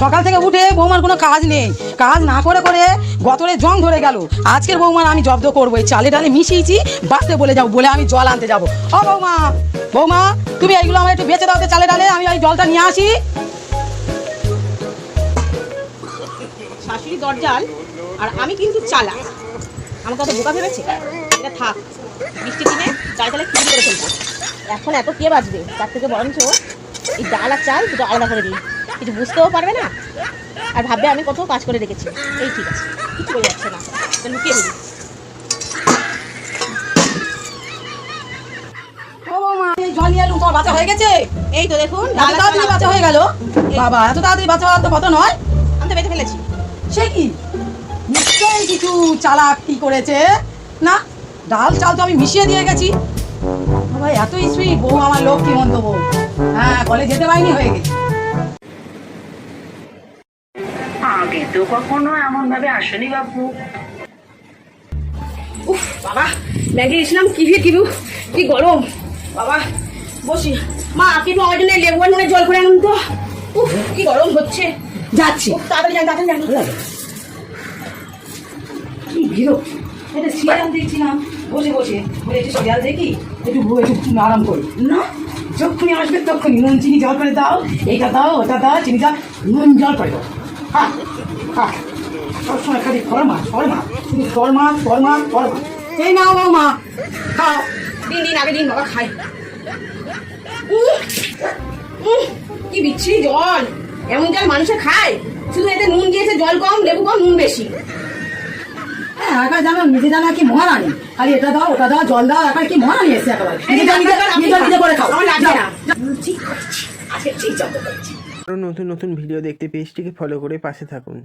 সকাল থেকে উঠে বৌমার কোনো কাজ নেই। কাজ না করে করে গতরে জং ধরে গেল। আজকের বৌমার আমি জব্দ করব, এই চালে ডালে মিশিয়েছি বাসতে বলে যাব, বলে আমি জল আনতে যাব। ও বৌমা বৌমা, তুমি এইগুলো আমার একটু বেঁচে দাও তো চালে ডালে, আমি ওই জলটা নিয়ে আসি। শাশুড়ি দরজাল, আর আমি কিন্তু চালা আমাকে অত বোকা ভেবেছে? এটা থাক বৃষ্টির দিনে চাল চালে খিচুড়ি করে ফেলব। এখন এত কে বাজবে? তার থেকে বরঞ্চ এই ডাল আর চাল দুটো আলাদা করে দিই। কিছু বুঝতেও পারবে না? আর ভাববে আমি কত কাজ করে রেখেছি। এই ঠিক আছে কিছু বলে যাচ্ছে না। লুকিয়ে হয়ে গেছে? এই তো দেখুন এত ডাল আর তাড়াতাড়ি বাচ্চা হয়ে গেল? বাবা এত তাড়াতাড়ি বাচ্চা হওয়ার তো কথা নয়। আমি তো বেঁচে ফেলেছি। সে কি? নিশ্চয়ই কিছু চালাকি করেছে? না ডাল চাল তো আমি মিশিয়ে দিয়ে গেছি। বাবা এত বউ আমার লোক কি হ্যাঁ যেতে পারিনি হয়ে গেছে। আগে কখনো এমন ভাবে আসেনি বাপু। উফ বাবা ব্যাগে গেছিলাম কি ভিড় কি কি গরম। বাবা বসি। মা আপনি আমার জন্য লেবু নুনের জল করে আনুন তো। উফ কি গরম হচ্ছে। যাচ্ছি। তাড়াতাড়ি যান তাড়াতাড়ি যান। কি বিরক্ত এটা সিরিয়াল দেখছিলাম বসে বসে। বলে একটু সিরিয়াল দেখি একটু একটু আরাম করি না যখনই আসবে তখনই। নুন চিনি জল করে দাও। এইটা দাও ওটা দাও চিনি দাও নুন জল করে দাও। হ্যাঁ হ্যাঁ কি বিচ্ছিরি জল এমন মানুষে খায় শুধু এতে নুন জল কম লেবু কম নুন বেশি হ্যাঁ নিজে জানা কি মহারানী খালি এটা দাও ওটা দাও জল দাও একা কি মহারানী এসে একেবারে লাগবে না ঠিক আরও নতুন নতুন ভিডিও দেখতে পেজটিকে ফলো করে পাশে থাকুন।